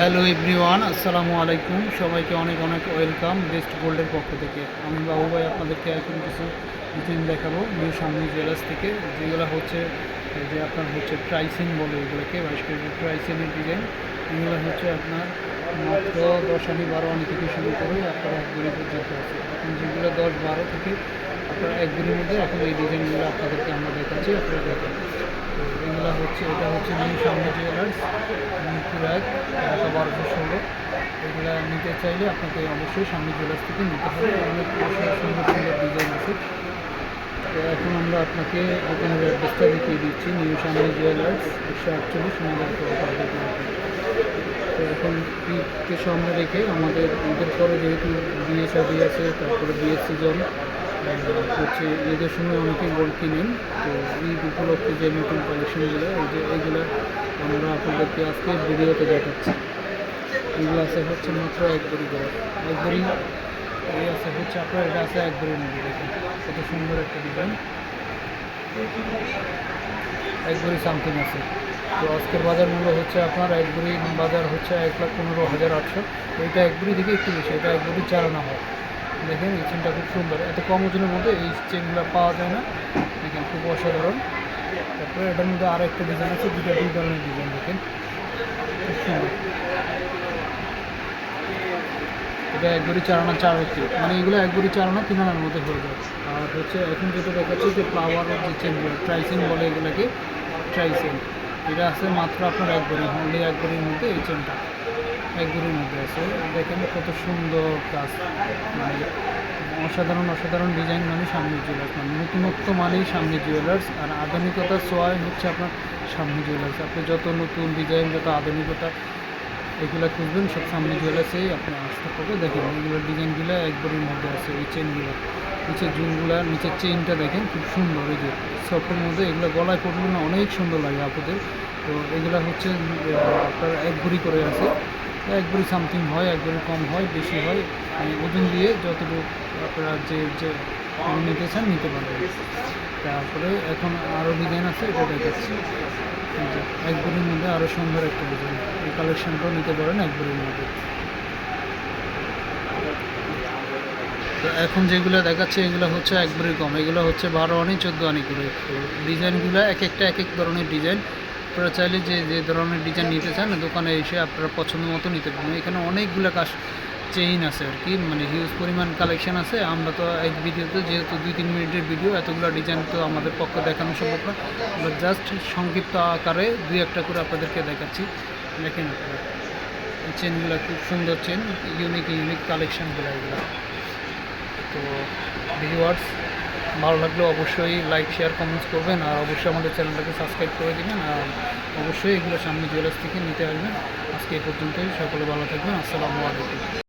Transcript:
Hello everyone, আসসালামু আলাইকুম। সবাইকে অনেক অনেক ওয়েলকাম বেস্ট গোল্ডের পক্ষ থেকে। আমি বাবু ভাই আপনাদেরকে এখন কিছু ডিজাইন দেখাবো, নিউ সামনি জুয়েলার্স থেকে। যেগুলো হচ্ছে যে আপনার হচ্ছে ট্রাইসিন বলে এগুলোকে বাইশ কেজি ট্রাইসিনের ডিজাইন এগুলো হচ্ছে আপনার মাত্র দশ আনি বারো আনি থেকে শুরু করে আপনার এক গুড়ি পর্যন্ত আছে। এখন যেগুলো দশ বারো থেকে আপনার এক গুড়ির মধ্যে, এখন এই ডিজাইনগুলো আপনাদেরকে আমরা দেখাচ্ছি, আপনারা দেখেন। তো হচ্ছে এটা হচ্ছে নিউ সামনে জুয়েলার্স মিরপুর এক ঢাকা বারোশো ষোলো এগুলো নিতে চাইলে আপনাকে অবশ্যই সামনে জুয়েলার্স থেকে নিতে হবে। অনেক সুন্দর সুন্দর ডিজাইন আছে। এখন আমরা আপনাকে দোকানের অ্যাড্রেসটা দেখিয়ে দিচ্ছি নিউ সামনে জুয়েলার্স একশো আটচল্লিশ তো এখন ঈদকে সামনে রেখে আমাদের ঈদের পরে যেহেতু বিয়ে শাদি আছে, তারপরে বিয়ের সিজন হচ্ছে, ঈদের সময় অনেকেই গোল্ড কিনেন। তো ঈদ উপলক্ষে যে নতুন কালেকশনগুলো এই যে এইগুলো আমরা আপনাদেরকে আজকে ভিডিওতে দেখাচ্ছি। এগুলো আছে হচ্ছে মাত্র এক বড়ি করে এক বড়ি এই আছে হচ্ছে আপনার, এটা আছে এক বড়ির মধ্যে, দেখুন। কত সুন্দর একটা ডিজাইন এক বড়ি সামথিং আছে। তো আজকের বাজার মূল্য হচ্ছে আপনার এক বড়ি বাজার হচ্ছে এক লাখ পনেরো হাজার আটশো। এইটা এক বড়ি থেকে একটু বেশি, এটা এক বড়ি চালানো হয়। দেখেন, এই চেনটা খুব সুন্দর। এত কম ওজনের মধ্যে এই চেনগুলো পাওয়া যায় না। দেখেন, খুব অসাধারণ। তারপরে এটার মধ্যে আরও একটা ডিজাইন আছে দুটো দুই ধরনের ডিজাইন দেখেন। খুব সুন্দর। এটা একবারই চারানা চার হচ্ছে। মানে এগুলো এক একবারই চারানা তিন আনার মধ্যে হয়ে যায়। আর হচ্ছে, এখন যেটা দেখাচ্ছে যে ফ্লাওয়ার যে চেনগুলো ট্রাইসেন বলে এগুলোকে ট্রাইসেন এটা আছে মাত্র আপনার একবারই অনলি একবারের মধ্যে এই চেনটা একবারের মধ্যে আছে। দেখেন কত সুন্দর কাজ। মানে অসাধারণ অসাধারণ ডিজাইন মানে সামনে জুয়েলার্স মানে নতুনত্ব মানেই সামনে জুয়েলার্স আর আধুনিকতার সোয়াই হচ্ছে আপনার সামনে জুয়েলার্স আপনি যত নতুন ডিজাইন যত আধুনিকতা এগুলো খুঁজবেন, সব সামনে জুয়েলার্সেই আপনি আসতে পারবে। দেখেন এগুলোর ডিজাইনগুলো একবারের মধ্যে আছে, এই চেনগুলো নিচের জুনগুলো নিচের চেইনটা দেখেন খুব সুন্দর। এই যে সফটের মধ্যে এগুলো গলায় পড়লে না অনেক সুন্দর লাগে আপনাদের। তো এগুলো হচ্ছে আপনার এক ভরি করে আছে। এক সামথিং হয় এক কম হয়, বেশি হয় মানে ওজন দিয়ে যতটুকু আপনারা যে যে নিতে চান নিতে পারবেন। তারপরে এখন আরও ডিজাইন আছে, এটা দেখাচ্ছি। এক ভরির মধ্যে আরও সুন্দর একটা ডিজাইন। এই কালেকশনটাও নিতে পারেন এক ভরির মধ্যে। তো এখন যেগুলো দেখাচ্ছে, এগুলো হচ্ছে একবারই কম। এগুলো হচ্ছে বারো আনি, চোদ্দ আনি করে। ডিজাইনগুলো এক একটা এক এক ধরনের ডিজাইন। আপনারা চাইলে যে যে ধরনের ডিজাইন নিতে চান, দোকানে এসে আপনারা পছন্দ মতো নিতে পারেন এখানে অনেকগুলো কাজ চেইন আছে আর কি মানে হিউজ পরিমাণ কালেকশন আছে। আমরা তো এক ভিডিওতে যেহেতু দুই তিন মিনিটের ভিডিও এতগুলো ডিজাইন তো আমাদের পক্ষে দেখানো সম্ভব না। আমরা জাস্ট সংক্ষিপ্ত আকারে দুই একটা করে আপনাদেরকে দেখাচ্ছি। দেখেন আপনারা চেনগুলো খুব সুন্দর চেন ইউনিক ইউনিক কালেকশনগুলো এগুলো। তো ভিউয়ার্স ভালো লাগলে অবশ্যই লাইক শেয়ার কমেন্টস করবেন আর অবশ্যই আমাদের চ্যানেলটাকে সাবস্ক্রাইব করে দেবেন আর অবশ্যই এগুলো সামনে জুয়েলার্স থেকে নিতে আসবেন। আজকে এই পর্যন্তই, সকলে ভালো থাকবেন, আসসালামু আলাইকুম।